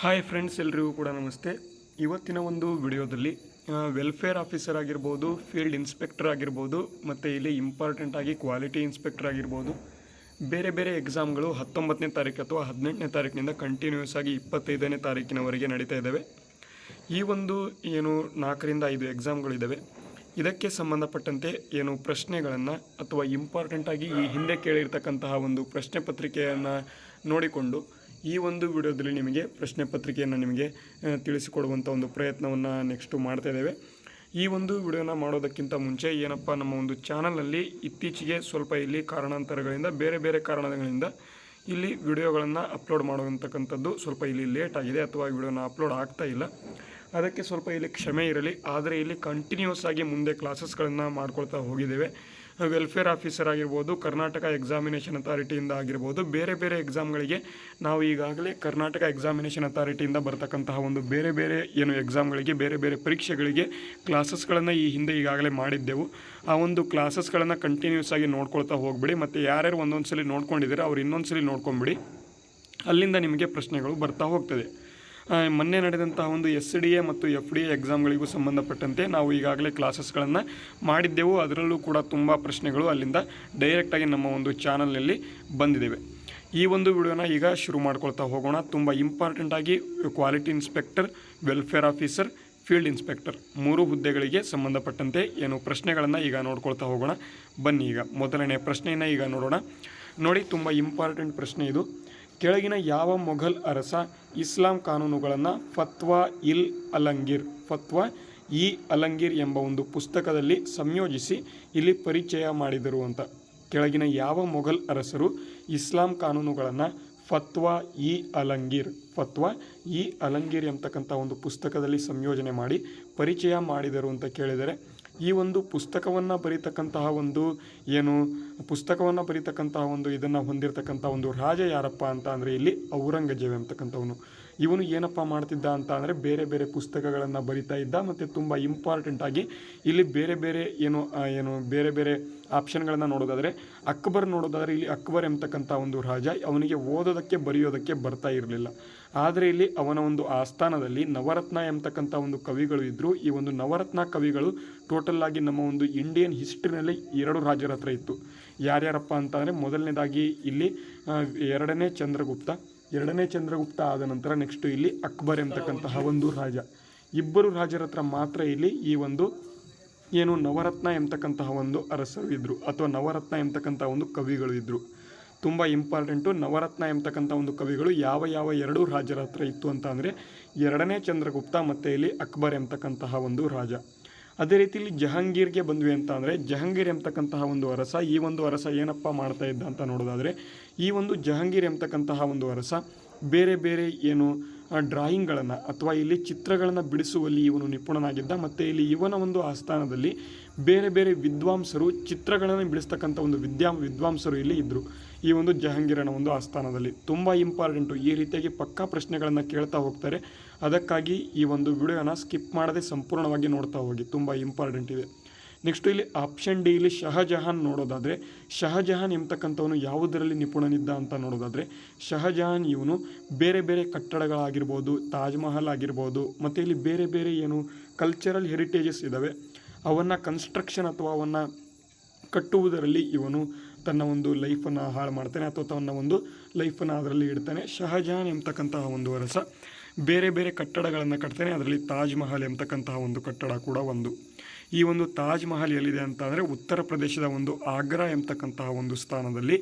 Hi friends ಎಲ್ರಿಗೂ ಕೂಡ ನಮಸ್ತೆ. ಇವತ್ತಿನ ಒಂದು ವಿಡಿಯೋದಲ್ಲಿ ವೆಲ್ಫೇರ್ ಆಫೀಸರ್ ಆಗಿರ್ಬೋದು ಫೀಲ್ಡ್ ಇನ್ಸ್ಪೆಕ್ಟರ್ ಆಗಿರ್ಬೋದು, ಮತ್ತು ಇಲ್ಲಿ ಇಂಪಾರ್ಟೆಂಟ್ ಆಗಿ ಕ್ವಾಲಿಟಿ ಇನ್ಸ್ಪೆಕ್ಟರ್ ಆಗಿರ್ಬೋದು, ಬೇರೆ ಬೇರೆ ಎಕ್ಸಾಮ್ಗಳು ಹತ್ತೊಂಬತ್ತನೇ ತಾರೀಕು ಅಥವಾ ಹದಿನೆಂಟನೇ ತಾರೀಕಿನಿಂದ ಕಂಟಿನ್ಯೂಸ್ ಆಗಿ ಇಪ್ಪತ್ತೈದನೇ ತಾರೀಕಿನವರೆಗೆ ನಡೀತಾ ಇದ್ದಾವೆ. ಈ ಒಂದು ಏನು ನಾಲ್ಕರಿಂದ ಐದು ಎಕ್ಸಾಮ್ಗಳಿದ್ದಾವೆ ಇದಕ್ಕೆ ಸಂಬಂಧಪಟ್ಟಂತೆ ಏನು ಪ್ರಶ್ನೆಗಳನ್ನು ಅಥವಾ ಇಂಪಾರ್ಟೆಂಟಾಗಿ ಈ ಹಿಂದೆ ಕೇಳಿರ್ತಕ್ಕಂತಹ ಒಂದು ಪ್ರಶ್ನೆ ಪತ್ರಿಕೆಯನ್ನು ನೋಡಿಕೊಂಡು ಈ ಒಂದು ವಿಡಿಯೋದಲ್ಲಿ ನಿಮಗೆ ಪ್ರಶ್ನೆ ಪತ್ರಿಕೆಯನ್ನು ನಿಮಗೆ ತಿಳಿಸಿಕೊಡುವಂಥ ಒಂದು ಪ್ರಯತ್ನವನ್ನು ನೆಕ್ಸ್ಟು ಮಾಡ್ತಾ ಇದ್ದೇವೆ. ಈ ಒಂದು ವಿಡಿಯೋನ ಮಾಡೋದಕ್ಕಿಂತ ಮುಂಚೆ ಏನಪ್ಪ, ನಮ್ಮ ಒಂದು ಚಾನಲಲ್ಲಿ ಇತ್ತೀಚೆಗೆ ಸ್ವಲ್ಪ ಇಲ್ಲಿ ಕಾರಣಾಂತರಗಳಿಂದ, ಬೇರೆ ಬೇರೆ ಕಾರಣಗಳಿಂದ ಇಲ್ಲಿ ವಿಡಿಯೋಗಳನ್ನು ಅಪ್ಲೋಡ್ ಮಾಡುವಂಥಕ್ಕಂಥದ್ದು ಸ್ವಲ್ಪ ಇಲ್ಲಿ ಲೇಟ್ ಆಗಿದೆ ಅಥವಾ ವಿಡಿಯೋನ ಅಪ್ಲೋಡ್ ಆಗ್ತಾ ಇಲ್ಲ. ಅದಕ್ಕೆ ಸ್ವಲ್ಪ ಇಲ್ಲಿ ಕ್ಷಮೆ ಇರಲಿ. ಆದರೆ ಇಲ್ಲಿ ಕಂಟಿನ್ಯೂಸ್ ಆಗಿ ಮುಂದೆ ಕ್ಲಾಸಸ್ಗಳನ್ನು ಮಾಡ್ಕೊಳ್ತಾ ಹೋಗಿದ್ದೇವೆ. ವೆಲ್ಫೇರ್ ಆಫೀಸರ್ ಆಗಿರ್ಬೋದು, ಕರ್ನಾಟಕ ಎಕ್ಸಾಮಿನೇಷನ್ ಅಥಾರಿಟಿಯಿಂದ ಆಗಿರ್ಬೋದು, ಬೇರೆ ಬೇರೆ ಎಕ್ಸಾಮ್ಗಳಿಗೆ ನಾವು ಈಗಾಗಲೇ ಕರ್ನಾಟಕ ಎಕ್ಸಾಮಿನೇಷನ್ ಅಥಾರಿಟಿಯಿಂದ ಬರ್ತಕ್ಕಂತಹ ಒಂದು ಬೇರೆ ಬೇರೆ ಏನು ಎಕ್ಸಾಮ್ಗಳಿಗೆ ಬೇರೆ ಬೇರೆ ಪರೀಕ್ಷೆಗಳಿಗೆ ಕ್ಲಾಸಸ್ಗಳನ್ನು ಈ ಹಿಂದೆ ಈಗಾಗಲೇ ಮಾಡಿದ್ದೆವು. ಆ ಒಂದು ಕ್ಲಾಸಸ್ಗಳನ್ನು ಕಂಟಿನ್ಯೂಸ್ ಆಗಿ ನೋಡ್ಕೊಳ್ತಾ ಹೋಗ್ಬಿಡಿ, ಮತ್ತು ಯಾರ್ಯಾರು ಒಂದೊಂದು ಸಲ ನೋಡ್ಕೊಂಡಿದ್ದೀರಾ ಅವ್ರು ಇನ್ನೊಂದು ಸಲ ನೋಡ್ಕೊಂಬಿಡಿ. ಅಲ್ಲಿಂದ ನಿಮಗೆ ಪ್ರಶ್ನೆಗಳು ಬರ್ತಾ ಹೋಗ್ತದೆ. ಮೊನ್ನೆ ನಡೆದಂತಹ ಒಂದು ಎಸ್ ಡಿ ಎ ಮತ್ತು ಎಫ್ ಡಿ ಎ ಎಕ್ಸಾಮ್ಗಳಿಗೂ ಸಂಬಂಧಪಟ್ಟಂತೆ ನಾವು ಈಗಾಗಲೇ ಕ್ಲಾಸಸ್ಗಳನ್ನು ಮಾಡಿದ್ದೆವು. ಅದರಲ್ಲೂ ಕೂಡ ತುಂಬ ಪ್ರಶ್ನೆಗಳು ಅಲ್ಲಿಂದ ಡೈರೆಕ್ಟಾಗಿ ನಮ್ಮ ಒಂದು ಚಾನಲ್ನಲ್ಲಿ ಬಂದಿದ್ದೇವೆ ಈ ಒಂದು ವಿಡಿಯೋನ ಈಗ ಶುರು ಮಾಡ್ಕೊಳ್ತಾ ಹೋಗೋಣ. ತುಂಬ ಇಂಪಾರ್ಟೆಂಟಾಗಿ quality inspector welfare officer field inspector ಮೂರು ಹುದ್ದೆಗಳಿಗೆ ಸಂಬಂಧಪಟ್ಟಂತೆ ಏನು ಪ್ರಶ್ನೆಗಳನ್ನು ಈಗ ನೋಡ್ಕೊಳ್ತಾ ಹೋಗೋಣ. ಬನ್ನಿ ಈಗ ಮೊದಲನೇ ಪ್ರಶ್ನೆಯನ್ನು ಈಗ ನೋಡೋಣ. ನೋಡಿ, ತುಂಬ ಇಂಪಾರ್ಟೆಂಟ್ ಪ್ರಶ್ನೆ ಇದು. ಕೆಳಗಿನ ಯಾವ ಮೊಘಲ್ ಅರಸ ಇಸ್ಲಾಂ ಕಾನೂನುಗಳನ್ನು ಫತ್ವಾ ಇಲ್ ಅಲಂಗೀರ್, ಫತ್ವಾ ಇ ಅಲಂಗೀರ್ ಎಂಬ ಒಂದು ಪುಸ್ತಕದಲ್ಲಿ ಸಂಯೋಜಿಸಿ ಇಲ್ಲಿ ಪರಿಚಯ ಮಾಡಿದರು ಅಂತ. ಕೆಳಗಿನ ಯಾವ ಮೊಘಲ್ ಅರಸರು ಇಸ್ಲಾಂ ಕಾನೂನುಗಳನ್ನು ಫತ್ವಾ ಇ ಅಲಂಗೀರ್, ಫತ್ವಾ ಇ ಅಲಂಗೀರ್ ಎಂಬತಕ್ಕಂಥ ಒಂದು ಪುಸ್ತಕದಲ್ಲಿ ಸಂಯೋಜನೆ ಮಾಡಿ ಪರಿಚಯ ಮಾಡಿದರು ಅಂತ ಕೇಳಿದರೆ ಈ ಒಂದು ಪುಸ್ತಕವನ್ನು ಬರೀತಕ್ಕಂತಹ ಒಂದು ಏನು, ಪುಸ್ತಕವನ್ನು ಬರೀತಕ್ಕಂತಹ ಒಂದು ಇದನ್ನು ಹೊಂದಿರತಕ್ಕಂಥ ಒಂದು ರಾಜ ಯಾರಪ್ಪ ಅಂತ ಅಂದರೆ ಇಲ್ಲಿ ಔರಂಗಜೇಬ್ ಎಂಬತಕ್ಕಂಥವನು. ಇವನು ಏನಪ್ಪ ಮಾಡ್ತಿದ್ದ ಅಂತ ಅಂದರೆ ಬೇರೆ ಬೇರೆ ಪುಸ್ತಕಗಳನ್ನು ಬರಿತಾ ಇದ್ದ ಮತ್ತು ತುಂಬ ಇಂಪಾರ್ಟೆಂಟ್ ಆಗಿ ಇಲ್ಲಿ ಬೇರೆ ಬೇರೆ ಏನು ಏನು ಬೇರೆ ಬೇರೆ ಆಪ್ಷನ್ಗಳನ್ನು ನೋಡೋದಾದರೆ ಅಕ್ಬರ್ ನೋಡೋದಾದರೆ ಇಲ್ಲಿ ಅಕ್ಬರ್ ಎಂಬತಕ್ಕಂಥ ಒಂದು ರಾಜ ಅವನಿಗೆ ಓದೋದಕ್ಕೆ ಬರೆಯೋದಕ್ಕೆ ಬರ್ತಾ ಇರಲಿಲ್ಲ. ಆದರೆ ಇಲ್ಲಿ ಅವನ ಒಂದು ಆಸ್ಥಾನದಲ್ಲಿ ನವರತ್ನ ಎಂಬತಕ್ಕಂಥ ಒಂದು ಕವಿಗಳು ಇದ್ದರು ಈ ಒಂದು ನವರತ್ನ ಕವಿಗಳು ಟೋಟಲ್ ಆಗಿ ನಮ್ಮ ಒಂದು ಇಂಡಿಯನ್ ಹಿಸ್ಟ್ರಿನಲ್ಲಿ ಎರಡು ರಾಜರ ಹತ್ರ ಇತ್ತು. ಯಾರ್ಯಾರಪ್ಪ ಅಂತ ಅಂದರೆ ಮೊದಲನೇದಾಗಿ ಇಲ್ಲಿ ಎರಡನೇ ಚಂದ್ರಗುಪ್ತ ಎರಡನೇ ಚಂದ್ರಗುಪ್ತ ಆದ ನಂತರ ನೆಕ್ಸ್ಟ್ ಇಲ್ಲಿ ಅಕ್ಬರ್ ಎಂಬತಕ್ಕಂತಹ ಒಂದು ರಾಜ. ಇಬ್ಬರು ರಾಜರ ಹತ್ರ ಮಾತ್ರ ಇಲ್ಲಿ ಈ ಒಂದು ಏನು ನವರತ್ನ ಎಂಬತಕ್ಕಂತಹ ಒಂದು ಅರಸರು ಇದ್ದರು ಅಥವಾ ನವರತ್ನ ಎಂಬತಕ್ಕಂಥ ಒಂದು ಕವಿಗಳು ಇದ್ದರು ತುಂಬ ಇಂಪಾರ್ಟೆಂಟು ನವರತ್ನ ಎಂಬತಕ್ಕಂಥ ಒಂದು ಕವಿಗಳು ಯಾವ ಯಾವ ಎರಡು ರಾಜರ ಹತ್ರ ಇತ್ತು ಅಂತ ಅಂದರೆ ಎರಡನೇ ಚಂದ್ರಗುಪ್ತ ಮತ್ತು ಇಲ್ಲಿ ಅಕ್ಬರ್ ಎಂಬತಕ್ಕಂತಹ ಒಂದು ರಾಜ. ಅದೇ ರೀತಿ ಇಲ್ಲಿ ಜಹಾಂಗೀರ್ಗೆ ಬಂದ್ವಿ ಅಂತ ಅಂದರೆ ಜಹಾಂಗೀರ್ ಎಂಬತಕ್ಕಂತಹ ಒಂದು ಅರಸ, ಈ ಒಂದು ಅರಸ ಏನಪ್ಪ ಮಾಡ್ತಾ ಇದ್ದ ಅಂತ ನೋಡೋದಾದರೆ, ಈ ಒಂದು ಜಹಾಂಗೀರ್ ಎಂಬತಕ್ಕಂತಹ ಒಂದು ಅರಸ ಬೇರೆ ಬೇರೆ ಏನು ಡ್ರಾಯಿಂಗ್ಗಳನ್ನು ಅಥವಾ ಇಲ್ಲಿ ಚಿತ್ರಗಳನ್ನು ಬಿಡಿಸುವಲ್ಲಿ ಇವನು ನಿಪುಣನಾಗಿದ್ದ, ಮತ್ತು ಇಲ್ಲಿ ಇವನ ಒಂದು ಆಸ್ಥಾನದಲ್ಲಿ ಬೇರೆ ಬೇರೆ ವಿದ್ವಾಂಸರು, ಚಿತ್ರಗಳನ್ನು ಬಿಡಿಸ್ತಕ್ಕಂಥ ಒಂದು ವಿದ್ಯಾ, ವಿದ್ವಾಂಸರು ಇಲ್ಲಿ ಇದ್ದರು ಈ ಒಂದು ಜಹಾಂಗೀರನ ಒಂದು ಆಸ್ಥಾನದಲ್ಲಿ. ತುಂಬ ಇಂಪಾರ್ಟೆಂಟು ಈ ರೀತಿಯಾಗಿ ಪಕ್ಕಾ ಪ್ರಶ್ನೆಗಳನ್ನು ಕೇಳ್ತಾ ಹೋಗ್ತಾರೆ. ಅದಕ್ಕಾಗಿ ಈ ಒಂದು ವಿಡಿಯೋನ ಸ್ಕಿಪ್ ಮಾಡದೆ ಸಂಪೂರ್ಣವಾಗಿ ನೋಡ್ತಾ ಹೋಗಿ. ತುಂಬ ಇಂಪಾರ್ಟೆಂಟ್ ಇದೆ. ನೆಕ್ಸ್ಟ್ ಇಲ್ಲಿ ಆಪ್ಷನ್ ಡಿ ಇಲ್ಲಿ ಶಹಜಹಾನ್ ನೋಡೋದಾದರೆ, ಶಹಜಹಾನ್ ಎಂಬತಕ್ಕಂಥವನು ಯಾವುದರಲ್ಲಿ ನಿಪುಣನಿದ್ದ ಅಂತ ನೋಡೋದಾದರೆ, ಶಹಜಹಾನ್ ಇವನು ಬೇರೆ ಬೇರೆ ಕಟ್ಟಡಗಳಾಗಿರ್ಬೋದು, ತಾಜ್ ಮಹಲ್ ಆಗಿರ್ಬೋದು, ಮತ್ತು ಇಲ್ಲಿ ಬೇರೆ ಬೇರೆ ಏನು ಕಲ್ಚರಲ್ ಹೆರಿಟೇಜಸ್ ಇದ್ದಾವೆ ಅವನ್ನು ಕನ್ಸ್ಟ್ರಕ್ಷನ್ ಅಥವಾ ಅವನ್ನು ಕಟ್ಟುವುದರಲ್ಲಿ ಇವನು ತನ್ನ ಒಂದು ಲೈಫನ್ನು ಹಾಳು ಮಾಡ್ತಾನೆ ಅಥವಾ ತನ್ನ ಒಂದು ಲೈಫನ್ನು ಅದರಲ್ಲಿ ಇಡ್ತಾನೆ. ಶಹಜಹಾನ್ ಎಂಬತಕ್ಕಂತಹ ಒಂದು ಅರಸ. ಬೇರೆ ಬೇರೆ ಕಟ್ಟಡಗಳನ್ನು ಕಟ್ತಾನೆ. ಅದರಲ್ಲಿ ತಾಜ್ ಮಹಲ್ ಎಂಬತಕ್ಕಂತಹ ಒಂದು ಕಟ್ಟಡ ಕೂಡ ಒಂದು. ಈ ಒಂದು ತಾಜ್ ಮಹಲ್ ಎಲ್ಲಿದೆ ಅಂತ ಅಂದರೆ ಉತ್ತರ ಪ್ರದೇಶದ ಒಂದು ಆಗ್ರಾ ಎಂಬತಕ್ಕಂತಹ ಒಂದು ಸ್ಥಾನದಲ್ಲಿ,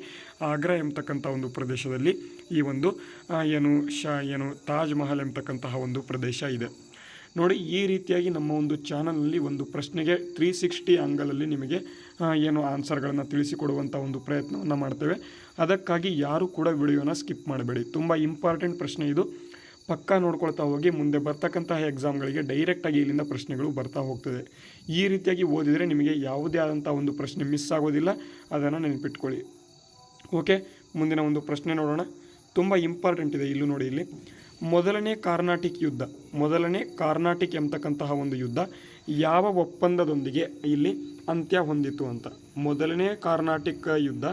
ಆಗ್ರಾ ಎಂಬತಕ್ಕಂಥ ಒಂದು ಪ್ರದೇಶದಲ್ಲಿ ಈ ಒಂದು ಏನು ಶ, ಏನು ತಾಜ್ ಮಹಲ್ ಎಂಬತಕ್ಕಂತಹ ಒಂದು ಪ್ರದೇಶ ಇದೆ. ನೋಡಿ, ಈ ರೀತಿಯಾಗಿ ನಮ್ಮ ಒಂದು ಚಾನಲ್ನಲ್ಲಿ ಒಂದು ಪ್ರಶ್ನೆಗೆ ತ್ರೀ ಸಿಕ್ಸ್ಟಿ ಆ್ಯಂಗಲಲ್ಲಿ ನಿಮಗೆ ಏನು ಆನ್ಸರ್ಗಳನ್ನು ತಿಳಿಸಿಕೊಡುವಂಥ ಒಂದು ಪ್ರಯತ್ನವನ್ನು ಮಾಡ್ತೇವೆ. ಅದಕ್ಕಾಗಿ ಯಾರೂ ಕೂಡ ವಿಡಿಯೋನ ಸ್ಕಿಪ್ ಮಾಡಬೇಡಿ. ತುಂಬ ಇಂಪಾರ್ಟೆಂಟ್ ಪ್ರಶ್ನೆ ಇದು. ಪಕ್ಕಾ ನೋಡ್ಕೊಳ್ತಾ ಹೋಗಿ ಮುಂದೆ ಬರ್ತಕ್ಕಂತಹ ಎಕ್ಸಾಮ್ಗಳಿಗೆ ಡೈರೆಕ್ಟಾಗಿ ಇಲ್ಲಿಂದ ಪ್ರಶ್ನೆಗಳು ಬರ್ತಾ ಹೋಗ್ತದೆ. ಈ ರೀತಿಯಾಗಿ ಓದಿದರೆ ನಿಮಗೆ ಯಾವುದೇ ಆದಂಥ ಒಂದು ಪ್ರಶ್ನೆ ಮಿಸ್ ಆಗೋದಿಲ್ಲ. ಅದನ್ನು ನೆನಪಿಟ್ಕೊಳ್ಳಿ. ಓಕೆ ಮುಂದಿನ ಒಂದು ಪ್ರಶ್ನೆ ನೋಡೋಣ. ತುಂಬ ಇಂಪಾರ್ಟೆಂಟ್ ಇದೆ ಇಲ್ಲೂ ನೋಡಿ ಇಲ್ಲಿ. ಮೊದಲನೇ ಕಾರ್ನಾಟಿಕ್ ಯುದ್ಧ, ಮೊದಲನೇ ಕಾರ್ನಾಟಿಕ್ ಎಂಬತಕ್ಕಂತಹ ಒಂದು ಯುದ್ಧ, ಯಾವ ಒಪ್ಪಂದದೊಂದಿಗೆ ಇಲ್ಲಿ ಅಂತ್ಯ ಹೊಂದಿತು ಅಂತ. ಮೊದಲನೇ ಕಾರ್ನಾಟಿಕ್ ಯುದ್ಧ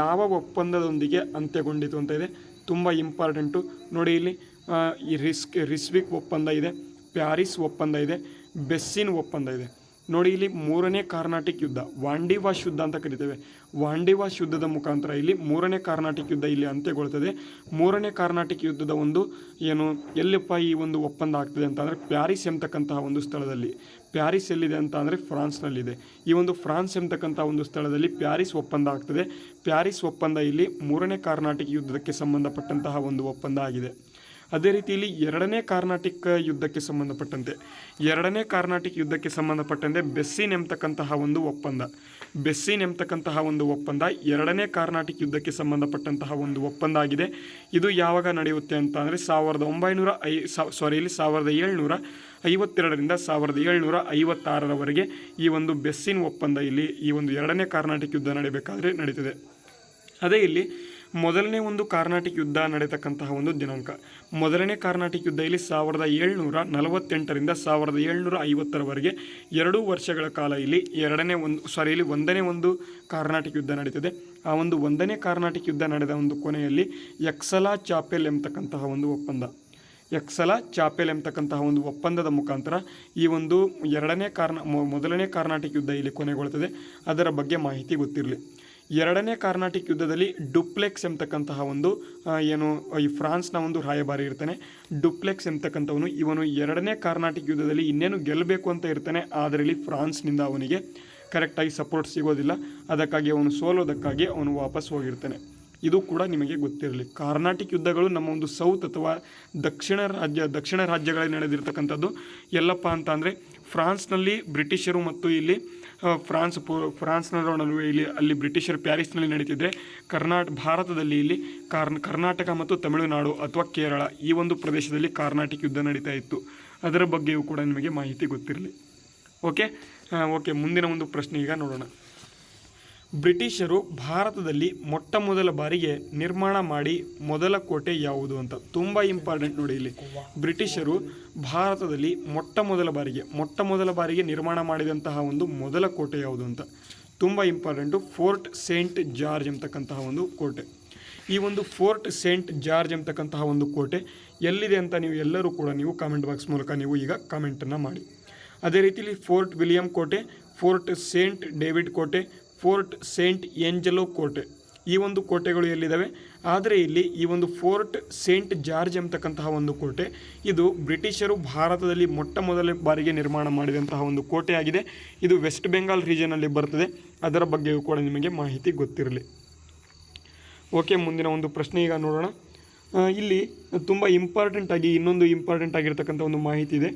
ಯಾವ ಒಪ್ಪಂದದೊಂದಿಗೆ ಅಂತ್ಯಗೊಂಡಿತು ಅಂತ ಇದೆ. ತುಂಬ ಇಂಪಾರ್ಟೆಂಟು ನೋಡಿ ಇಲ್ಲಿ ಈ ರಿಸ್ಕ್, ರಿಸ್ವಿಕ್ ಒಪ್ಪಂದ ಇದೆ, ಪ್ಯಾರಿಸ್ ಒಪ್ಪಂದ ಇದೆ, ಬೆಸ್ಸಿನ್ ಒಪ್ಪಂದ ಇದೆ. ನೋಡಿ, ಇಲ್ಲಿ ಮೂರನೇ ಕಾರ್ನಾಟಿಕ್ ಯುದ್ಧ ವಾಂಡಿವಾಶ್ ಯುದ್ಧ ಅಂತ ಕರಿತೇವೆ. ವಾಂಡಿವಾಶ್ ಯುದ್ಧದ ಮುಖಾಂತರ ಇಲ್ಲಿ ಮೂರನೇ ಕಾರ್ನಾಟಿಕ್ ಯುದ್ಧ ಇಲ್ಲಿ ಅಂತ್ಯಗೊಳ್ತದೆ. ಮೂರನೇ ಕಾರ್ನಾಟಿಕ್ ಯುದ್ಧದ ಒಂದು ಏನು, ಎಲ್ಲಿಪ್ಪ ಈ ಒಂದು ಒಪ್ಪಂದ ಆಗ್ತದೆ ಅಂತಂದರೆ, ಪ್ಯಾರಿಸ್ ಎಂಬತಕ್ಕಂತಹ ಒಂದು ಸ್ಥಳದಲ್ಲಿ. ಪ್ಯಾರಿಸ್ ಎಲ್ಲಿದೆ ಅಂತ ಅಂದರೆ, ಫ್ರಾನ್ಸ್ನಲ್ಲಿದೆ. ಈ ಒಂದು ಫ್ರಾನ್ಸ್ ಎಂಬತಕ್ಕಂಥ ಒಂದು ಸ್ಥಳದಲ್ಲಿ ಪ್ಯಾರಿಸ್ ಒಪ್ಪಂದ ಆಗ್ತದೆ. ಪ್ಯಾರಿಸ್ ಒಪ್ಪಂದ ಇಲ್ಲಿ ಮೂರನೇ ಕಾರ್ನಾಟಿಕ್ ಯುದ್ಧಕ್ಕೆ ಸಂಬಂಧಪಟ್ಟಂತಹ ಒಂದು ಒಪ್ಪಂದ ಆಗಿದೆ. ಅದೇ ರೀತಿ ಇಲ್ಲಿ ಎರಡನೇ ಕಾರ್ನಾಟಿಕ್ ಯುದ್ಧಕ್ಕೆ ಸಂಬಂಧಪಟ್ಟಂತೆ, ಎರಡನೇ ಕಾರ್ನಾಟಿಕ್ ಯುದ್ಧಕ್ಕೆ ಸಂಬಂಧಪಟ್ಟಂತೆ ಬೆಸ್ಸಿನ್ ಎಂಬತಕ್ಕಂತಹ ಒಂದು ಒಪ್ಪಂದ. ಬೆಸ್ಸಿನ್ ಎಂಬತಕ್ಕಂತಹ ಒಂದು ಒಪ್ಪಂದ ಎರಡನೇ ಕಾರ್ನಾಟಿಕ್ ಯುದ್ಧಕ್ಕೆ ಸಂಬಂಧಪಟ್ಟಂತಹ ಒಂದು ಒಪ್ಪಂದ ಆಗಿದೆ. ಇದು ಯಾವಾಗ ನಡೆಯುತ್ತೆ ಅಂತ ಅಂದರೆ ಸಾವಿರದ ಒಂಬೈನೂರ ಐ ಸಾರಿ ಇಲ್ಲಿ ಸಾವಿರದ ಏಳ್ನೂರ ಐವತ್ತೆರಡರಿಂದ ಸಾವಿರದ ಏಳ್ನೂರ ಐವತ್ತಾರರವರೆಗೆ ಈ ಒಂದು ಬೆಸ್ಸಿನ್ ಒಪ್ಪಂದ ಇಲ್ಲಿ ಈ ಒಂದು ಎರಡನೇ ಕಾರ್ನಾಟಿಕ್ ಯುದ್ಧ ನಡೀಬೇಕಾದ್ರೆ ನಡೀತದೆ. ಅದೇ ಇಲ್ಲಿ ಮೊದಲನೇ ಒಂದು ಕಾರ್ನಾಟಿಕ್ ಯುದ್ಧ ನಡೆತಕ್ಕಂತಹ ಒಂದು ದಿನಾಂಕ. ಮೊದಲನೇ ಕಾರ್ನಾಟಿಕ್ ಯುದ್ಧ ಇಲ್ಲಿ ಸಾವಿರದ ಏಳ್ನೂರ ನಲವತ್ತೆಂಟರಿಂದ ಸಾವಿರದ ಏಳ್ನೂರ ಐವತ್ತರವರೆಗೆ ಎರಡು ವರ್ಷಗಳ ಕಾಲ ಇಲ್ಲಿ ಎರಡನೇ ಒಂದು ಸಾರಿ ಇಲ್ಲಿ ಒಂದನೇ ಒಂದು ಕಾರ್ನಾಟಿಕ್ ಯುದ್ಧ ನಡೀತದೆ. ಆ ಒಂದು ಒಂದನೇ ಕಾರ್ನಾಟಿಕ್ ಯುದ್ಧ ನಡೆದ ಒಂದು ಕೊನೆಯಲ್ಲಿ ಎಕ್ಸಲಾ ಚಾಪೆಲ್ ಎಂಬತಕ್ಕಂತಹ ಒಂದು ಒಪ್ಪಂದ. ಎಕ್ಸಲ ಚಾಪೆಲ್ ಎಂಬತಕ್ಕಂತಹ ಒಂದು ಒಪ್ಪಂದದ ಮುಖಾಂತರ ಈ ಒಂದು ಎರಡನೇ ಕಾರ್ನ, ಮೊದಲನೇ ಕಾರ್ನಾಟಿಕ್ ಯುದ್ಧ ಇಲ್ಲಿ ಕೊನೆಗೊಳ್ಳುತ್ತದೆ ಅದರ ಬಗ್ಗೆ ಮಾಹಿತಿ ಗೊತ್ತಿರಲಿ. ಎರಡನೇ ಕಾರ್ನಾಟಿಕ್ ಯುದ್ಧದಲ್ಲಿ ಡುಪ್ಲೆಕ್ಸ್ ಎಂಬತಕ್ಕಂತಹ ಒಂದು ಏನು, ಈ ಫ್ರಾನ್ಸ್ನ ಒಂದು ರಾಯಭಾರಿ ಇರ್ತಾನೆ. ಡುಪ್ಲೆಕ್ಸ್ ಎಂಬತಕ್ಕಂಥವನು, ಇವನು ಎರಡನೇ ಕಾರ್ನಾಟಿಕ್ ಯುದ್ಧದಲ್ಲಿ ಇನ್ನೇನು ಗೆಲ್ಲಬೇಕು ಅಂತ ಇರ್ತಾನೆ ಆದರೆ ಇಲ್ಲಿ ಫ್ರಾನ್ಸ್ನಿಂದ ಅವನಿಗೆ ಕರೆಕ್ಟಾಗಿ ಸಪೋರ್ಟ್ ಸಿಗೋದಿಲ್ಲ. ಅದಕ್ಕಾಗಿ ಅವನು ಸೋಲೋದಕ್ಕಾಗಿ ಅವನು ವಾಪಸ್ ಹೋಗಿರ್ತಾನೆ. ಇದು ಕೂಡ ನಿಮಗೆ ಗೊತ್ತಿರಲಿ. ಕಾರ್ನಾಟಿಕ್ ಯುದ್ಧಗಳು ನಮ್ಮ ಒಂದು ಸೌತ್ ಅಥವಾ ದಕ್ಷಿಣ ರಾಜ್ಯ, ದಕ್ಷಿಣ ರಾಜ್ಯಗಳಲ್ಲಿ ನಡೆದಿರ್ತಕ್ಕಂಥದ್ದು. ಎಲ್ಲಪ್ಪ ಅಂತ ಅಂದರೆ ಫ್ರಾನ್ಸ್ನಲ್ಲಿ ಬ್ರಿಟಿಷರು ಮತ್ತು ಇಲ್ಲಿ ಫ್ರಾನ್ಸ್ ಪೂ, ಫ್ರಾನ್ಸ್ನವರ ನಡುವೆ ಇಲ್ಲಿ, ಅಲ್ಲಿ ಬ್ರಿಟಿಷರು ಪ್ಯಾರಿಸ್ನಲ್ಲಿ ನಡೀತಿದ್ರೆ ಕರ್ನಾಟ, ಭಾರತದಲ್ಲಿ ಇಲ್ಲಿ ಕಾರ್ನ್, ಕರ್ನಾಟಕ ಮತ್ತು ತಮಿಳುನಾಡು ಅಥವಾ ಕೇರಳ ಈ ಒಂದು ಪ್ರದೇಶದಲ್ಲಿ ಕಾರ್ನಾಟಿಕ್ ಯುದ್ಧ ನಡೀತಾ ಇತ್ತು. ಅದರ ಬಗ್ಗೆಯೂ ಕೂಡ ನಿಮಗೆ ಮಾಹಿತಿ ಗೊತ್ತಿರಲಿ. ಓಕೆ? ಓಕೆ, ಮುಂದಿನ ಒಂದು ಪ್ರಶ್ನೆ ಈಗ ನೋಡೋಣ. ಬ್ರಿಟಿಷರು ಭಾರತದಲ್ಲಿ ಮೊಟ್ಟ ಮೊದಲ ಬಾರಿಗೆ ನಿರ್ಮಾಣ ಮಾಡಿ ಮೊದಲ ಕೋಟೆ ಯಾವುದು ಅಂತ ತುಂಬ ಇಂಪಾರ್ಟೆಂಟ್ ನೋಡಿ ಇಲ್ಲಿ. ಬ್ರಿಟಿಷರು ಭಾರತದಲ್ಲಿ ಮೊಟ್ಟ ಮೊದಲ ಬಾರಿಗೆ ಮೊಟ್ಟ ಮೊದಲ ಬಾರಿಗೆ ನಿರ್ಮಾಣ ಮಾಡಿದಂತಹ ಒಂದು ಮೊದಲ ಕೋಟೆ ಯಾವುದು ಅಂತ. ತುಂಬ ಇಂಪಾರ್ಟೆಂಟು ಫೋರ್ಟ್ ಸೇಂಟ್ ಜಾರ್ಜ್ ಎಂಬತಕ್ಕಂತಹ ಒಂದು ಕೋಟೆ. ಈ ಒಂದು ಫೋರ್ಟ್ ಸೇಂಟ್ ಜಾರ್ಜ್ ಎಂಬತಕ್ಕಂತಹ ಒಂದು ಕೋಟೆ ಎಲ್ಲಿದೆ ಅಂತ ನೀವು ಎಲ್ಲರೂ ಕೂಡ ನೀವು ಕಾಮೆಂಟ್ ಬಾಕ್ಸ್ ಮೂಲಕ ನೀವು ಈಗ ಕಾಮೆಂಟನ್ನು ಮಾಡಿ. ಅದೇ ರೀತಿಲಿ ಫೋರ್ಟ್ ವಿಲಿಯಂ ಕೋಟೆ, ಫೋರ್ಟ್ ಸೇಂಟ್ ಡೇವಿಡ್ ಕೋಟೆ ಫೋರ್ಟ್ ಸೇಂಟ್ ಏಂಜಲೋ ಕೋಟೆ. ಈ ಒಂದು ಕೋಟೆಗಳು ಎಲ್ಲಿದ್ದಾವೆ ಆದರೆ ಇಲ್ಲಿ ಈ ಒಂದು ಫೋರ್ಟ್ ಸೇಂಟ್ ಜಾರ್ಜ್ ಎಂಬತಕ್ಕಂತಹ ಒಂದು ಕೋಟೆ. ಇದು ಬ್ರಿಟಿಷರು ಭಾರತದಲ್ಲಿ ಮೊಟ್ಟ ಮೊದಲ ಬಾರಿಗೆ ನಿರ್ಮಾಣ ಮಾಡಿದಂತಹ ಒಂದು ಕೋಟೆಯಾಗಿದೆ. ಇದು ವೆಸ್ಟ್ ಬೆಂಗಾಲ್ ರೀಜನಲ್ಲಿ ಬರ್ತದೆ. ಅದರ ಬಗ್ಗೆಯೂ ಕೂಡ ನಿಮಗೆ ಮಾಹಿತಿ ಗೊತ್ತಿರಲಿ. ಓಕೆ, ಮುಂದಿನ ಒಂದು ಪ್ರಶ್ನೆ ಈಗ ನೋಡೋಣ. ಇಲ್ಲಿ ತುಂಬ ಇಂಪಾರ್ಟೆಂಟ್ ಆಗಿ ಇನ್ನೊಂದು ಇಂಪಾರ್ಟೆಂಟ್ ಆಗಿರ್ತಕ್ಕಂಥ ಒಂದು ಮಾಹಿತಿ ಇದೆ.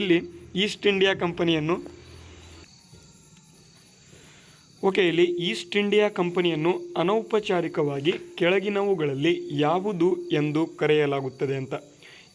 ಇಲ್ಲಿ ಈಸ್ಟ್ ಇಂಡಿಯಾ ಕಂಪನಿಯನ್ನು ಓಕೆ ಇಲ್ಲಿ ಈಸ್ಟ್ ಇಂಡಿಯಾ ಕಂಪನಿಯನ್ನು ಅನೌಪಚಾರಿಕವಾಗಿ ಕೆಳಗಿನವುಗಳಲ್ಲಿ ಯಾವುದು ಎಂದು ಕರೆಯಲಾಗುತ್ತದೆ ಅಂತ.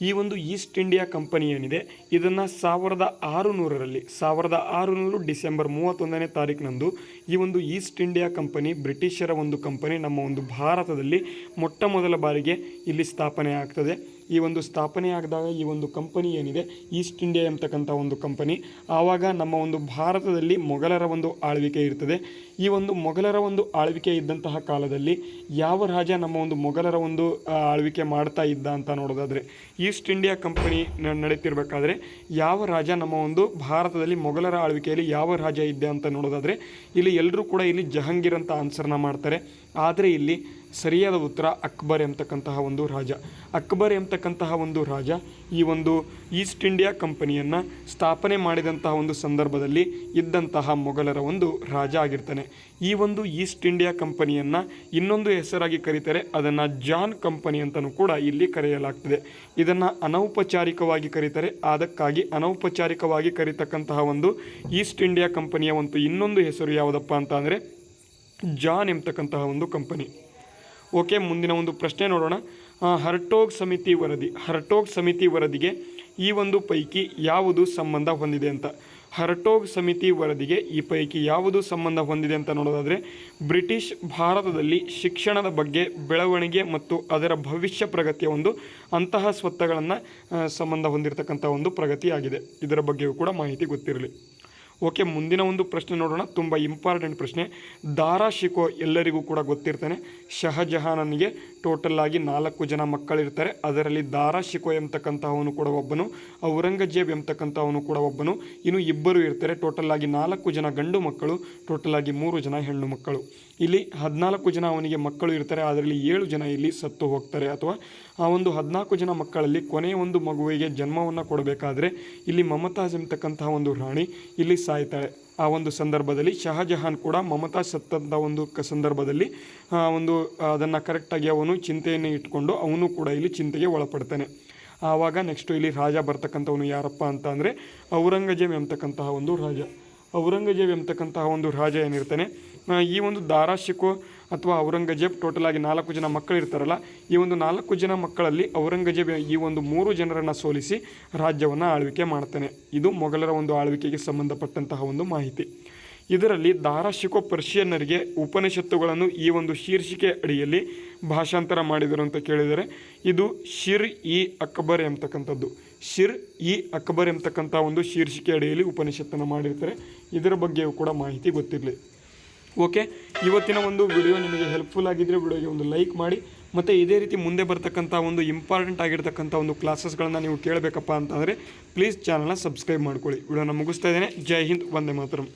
ಈ ಒಂದು ಈಸ್ಟ್ ಇಂಡಿಯಾ ಕಂಪನಿ ಏನಿದೆ, ಇದನ್ನು ಸಾವಿರದ ಆರುನೂರರಲ್ಲಿ, ಸಾವಿರದ ಆರುನೂರು ಡಿಸೆಂಬರ್ ಮೂವತ್ತೊಂದನೇ ತಾರೀಕಿನಂದು ಈ ಒಂದು ಈಸ್ಟ್ ಇಂಡಿಯಾ ಕಂಪನಿ, ಬ್ರಿಟಿಷರ ಒಂದು ಕಂಪನಿ, ನಮ್ಮ ಒಂದು ಭಾರತದಲ್ಲಿ ಮೊಟ್ಟ ಮೊದಲ ಬಾರಿಗೆ ಇಲ್ಲಿ ಸ್ಥಾಪನೆ ಆಗ್ತದೆ ಈ ಒಂದು ಸ್ಥಾಪನೆ ಆಗಿದಾಗ ಈ ಒಂದು ಕಂಪನಿ ಏನಿದೆ ಈಸ್ಟ್ ಇಂಡಿಯಾ ಎಂಬತಕ್ಕಂಥ ಒಂದು ಕಂಪನಿ. ಆವಾಗ ನಮ್ಮ ಒಂದು ಭಾರತದಲ್ಲಿ ಮೊಘಲರ ಒಂದು ಆಳ್ವಿಕೆ ಇರ್ತದೆ. ಈ ಒಂದು ಮೊಘಲರ ಒಂದು ಆಳ್ವಿಕೆ ಇದ್ದಂತಹ ಕಾಲದಲ್ಲಿ ಯಾವ ರಾಜ ನಮ್ಮ ಒಂದು ಮೊಘಲರ ಒಂದು ಆಳ್ವಿಕೆ ಮಾಡ್ತಾ ಇದ್ದ ಅಂತ ನೋಡೋದಾದರೆ ಈಸ್ಟ್ ಇಂಡಿಯಾ ಕಂಪನಿ ನಡೀತಿರ್ಬೇಕಾದ್ರೆ ಯಾವ ರಾಜ ನಮ್ಮ ಒಂದು ಭಾರತದಲ್ಲಿ ಮೊಘಲರ ಆಳ್ವಿಕೆಯಲ್ಲಿ ಯಾವ ರಾಜ ಇದ್ದೆ ಅಂತ ನೋಡೋದಾದರೆ, ಇಲ್ಲಿ ಎಲ್ಲರೂ ಕೂಡ ಇಲ್ಲಿ ಜಹಾಂಗೀರ್ ಅಂತ ಆನ್ಸರ್ನ ಮಾಡ್ತಾರೆ. ಆದರೆ ಇಲ್ಲಿ ಸರಿಯಾದ ಉತ್ತರ ಅಕ್ಬರ್ ಎಂಬತಕ್ಕಂತಹ ಒಂದು ರಾಜ. ಅಕ್ಬರ್ ಎಂಬತಕ್ಕಂತಹ ಒಂದು ರಾಜ ಈ ಒಂದು ಈಸ್ಟ್ ಇಂಡಿಯಾ ಕಂಪನಿಯನ್ನು ಸ್ಥಾಪನೆ ಮಾಡಿದಂತಹ ಒಂದು ಸಂದರ್ಭದಲ್ಲಿ ಇದ್ದಂತಹ ಮೊಘಲರ ಒಂದು ರಾಜ ಆಗಿರ್ತಾನೆ. ಈ ಒಂದು ಈಸ್ಟ್ ಇಂಡಿಯಾ ಕಂಪನಿಯನ್ನು ಇನ್ನೊಂದು ಹೆಸರಾಗಿ ಕರೀತಾರೆ. ಅದನ್ನು ಜಾನ್ ಕಂಪನಿ ಅಂತಲೂ ಕೂಡ ಇಲ್ಲಿ ಕರೆಯಲಾಗ್ತದೆ. ಇದನ್ನು ಅನೌಪಚಾರಿಕವಾಗಿ ಕರೀತಾರೆ. ಅದಕ್ಕಾಗಿ ಅನೌಪಚಾರಿಕವಾಗಿ ಕರೀತಕ್ಕಂತಹ ಒಂದು ಈಸ್ಟ್ ಇಂಡಿಯಾ ಕಂಪನಿಯ ಒಂದು ಇನ್ನೊಂದು ಹೆಸರು ಯಾವುದಪ್ಪ ಅಂತ ಅಂದರೆ ಜಾನ್ ಎಂಬತಕ್ಕಂತಹ ಒಂದು ಕಂಪನಿ. ಓಕೆ, ಮುಂದಿನ ಒಂದು ಪ್ರಶ್ನೆ ನೋಡೋಣ. ಹರ್ಟೋಗ್ ಸಮಿತಿ ವರದಿ, ಹರ್ಟೋಗ್ ಸಮಿತಿ ವರದಿಗೆ ಈ ಒಂದು ಪೈಕಿ ಯಾವುದು ಸಂಬಂಧ ಹೊಂದಿದೆ ಅಂತ. ಹರ್ಟೋಗ್ ಸಮಿತಿ ವರದಿಗೆ ಈ ಪೈಕಿ ಯಾವುದು ಸಂಬಂಧ ಹೊಂದಿದೆ ಅಂತ ನೋಡೋದಾದರೆ, ಬ್ರಿಟಿಷ್ ಭಾರತದಲ್ಲಿ ಶಿಕ್ಷಣದ ಬಗ್ಗೆ ಬೆಳವಣಿಗೆ ಮತ್ತು ಅದರ ಭವಿಷ್ಯ ಪ್ರಗತಿಯ ಒಂದು ಅಂತಹ ಸ್ವತ್ತಗಳನ್ನು ಸಂಬಂಧ ಹೊಂದಿರತಕ್ಕಂಥ ಒಂದು ಪ್ರಗತಿಯಾಗಿದೆ. ಇದರ ಬಗ್ಗೆಯೂ ಕೂಡ ಮಾಹಿತಿ ಗೊತ್ತಿರಲಿ. ಓಕೆ, ಮುಂದಿನ ಒಂದು ಪ್ರಶ್ನೆ ನೋಡೋಣ. ತುಂಬ ಇಂಪಾರ್ಟೆಂಟ್ ಪ್ರಶ್ನೆ. ದಾರಾ ಶಿಕೋ ಎಲ್ಲರಿಗೂ ಕೂಡ ಗೊತ್ತಿರ್ತಾನೆ. ಶಹಜಹಾನನಿಗೆ ಟೋಟಲ್ ಆಗಿ ನಾಲ್ಕು ಜನ ಮಕ್ಕಳಿರ್ತಾರೆ. ಅದರಲ್ಲಿ ದಾರಾ ಶಿಕೋ ಎಂಬತಕ್ಕಂತಹವನು ಕೂಡ ಒಬ್ಬನು, ಔರಂಗಜೇಬ್ ಎಂಬತಕ್ಕಂಥವನು ಕೂಡ ಒಬ್ಬನು. ಇನ್ನು ಇಬ್ಬರು ಇರ್ತಾರೆ. ಟೋಟಲ್ ಆಗಿ ನಾಲ್ಕು ಜನ ಗಂಡು ಮಕ್ಕಳು ಟೋಟಲ್ ಆಗಿ ಮೂರು ಜನ ಹೆಣ್ಣು ಮಕ್ಕಳು. ಇಲ್ಲಿ ಹದಿನಾಲ್ಕು ಜನ ಅವನಿಗೆ ಮಕ್ಕಳು ಇರ್ತಾರೆ ಅದರಲ್ಲಿ ಏಳು ಜನ ಇಲ್ಲಿ ಸತ್ತು ಹೋಗ್ತಾರೆ. ಅಥವಾ ಆ ಒಂದು ಹದಿನಾಲ್ಕು ಜನ ಮಕ್ಕಳಲ್ಲಿ ಕೊನೆಯ ಒಂದು ಮಗುವಿಗೆ ಜನ್ಮವನ್ನು ಕೊಡಬೇಕಾದ್ರೆ ಇಲ್ಲಿ ಮಮತಾಜ್ ಎಂಬತಕ್ಕಂತಹ ಒಂದು ರಾಣಿ ಇಲ್ಲಿ ಸಾಯ್ತಾಳೆ. ಆ ಒಂದು ಸಂದರ್ಭದಲ್ಲಿ ಶಹಜಹಾನ್ ಕೂಡ ಮಮತಾ ಸತ್ತಂಥ ಒಂದು ಕ ಸಂದರ್ಭದಲ್ಲಿ ಒಂದು, ಅದನ್ನು ಕರೆಕ್ಟಾಗಿ ಅವನು ಚಿಂತೆಯನ್ನು ಇಟ್ಕೊಂಡು ಅವನು ಕೂಡ ಇಲ್ಲಿ ಚಿಂತೆಗೆ ಒಳಪಡ್ತಾನೆ. ಆವಾಗ ನೆಕ್ಸ್ಟು ಇಲ್ಲಿ ರಾಜ ಬರ್ತಕ್ಕಂಥವನು ಯಾರಪ್ಪ ಅಂತ ಅಂದರೆ ಔರಂಗಜೇಬ್ ಎಂಬತಕ್ಕಂತಹ ಒಂದು ರಾಜ. ಔರಂಗಜೇಬ್ ಎಂಬತಕ್ಕಂತಹ ಒಂದು ರಾಜ ಏನಿರ್ತಾನೆ ಈ ಒಂದು ದಾರಾ ಶಿಕೋ ಅಥವಾ ಔರಂಗಜೇಬ್ ಟೋಟಲ್ ಆಗಿ ನಾಲ್ಕು ಜನ ಮಕ್ಕಳು ಇರ್ತಾರಲ್ಲ, ಈ ಒಂದು ನಾಲ್ಕು ಜನ ಮಕ್ಕಳಲ್ಲಿ ಔರಂಗಜೇಬ್ ಈ ಒಂದು ಮೂರು ಜನರನ್ನು ಸೋಲಿಸಿ ರಾಜ್ಯವನ್ನು ಆಳ್ವಿಕೆ ಮಾಡ್ತಾನೆ. ಇದು ಮೊಘಲರ ಒಂದು ಆಳ್ವಿಕೆಗೆ ಸಂಬಂಧಪಟ್ಟಂತಹ ಒಂದು ಮಾಹಿತಿ. ಇದರಲ್ಲಿ ದಾರಾ ಶಿಕೋ ಪರ್ಷಿಯನ್ನರಿಗೆ ಉಪನಿಷತ್ತುಗಳನ್ನು ಈ ಒಂದು ಶೀರ್ಷಿಕೆ ಅಡಿಯಲ್ಲಿ ಭಾಷಾಂತರ ಮಾಡಿದರು ಅಂತ ಕೇಳಿದರೆ, ಇದು ಶಿರ್ ಇ ಅಕ್ಬರ್ ಎಂಬತಕ್ಕಂಥದ್ದು. ಶಿರ್ ಇ ಅಕ್ಬರ್ ಎಂಬತಕ್ಕಂಥ ಒಂದು ಶೀರ್ಷಿಕೆ ಅಡಿಯಲ್ಲಿ ಉಪನಿಷತ್ತನ್ನು ಮಾಡಿರ್ತಾರೆ. ಇದರ ಬಗ್ಗೆಯೂ ಕೂಡ ಮಾಹಿತಿ ಗೊತ್ತಿರಲಿ. ಓಕೆ? ಇವತ್ತಿನ ಒಂದು ವಿಡಿಯೋ ನಿಮಗೆ ಹೆಲ್ಪ್ಫುಲ್ ಆಗಿದ್ದರೆ ವಿಡಿಯೋಗೆ ಒಂದು ಲೈಕ್ ಮಾಡಿ, ಮತ್ತು ಇದೇ ರೀತಿ ಮುಂದೆ ಬರ್ತಕ್ಕಂಥ ಒಂದು ಇಂಪಾರ್ಟೆಂಟ್ ಆಗಿರ್ತಕ್ಕಂಥ ಒಂದು ಕ್ಲಾಸಸ್ಗಳನ್ನು ನೀವು ಕೇಳಬೇಕಪ್ಪ ಅಂತಂದರೆ ಪ್ಲೀಸ್ ಚಾನಲ್ನ ಸಬ್ಸ್ಕ್ರೈಬ್ ಮಾಡ್ಕೊಳ್ಳಿ. ವಿಡಿಯೋನ ಮುಗಿಸ್ತಾ ಇದ್ದೇನೆ. ಜೈ ಹಿಂದ್, ವಂದೇ ಮಾತರಂ.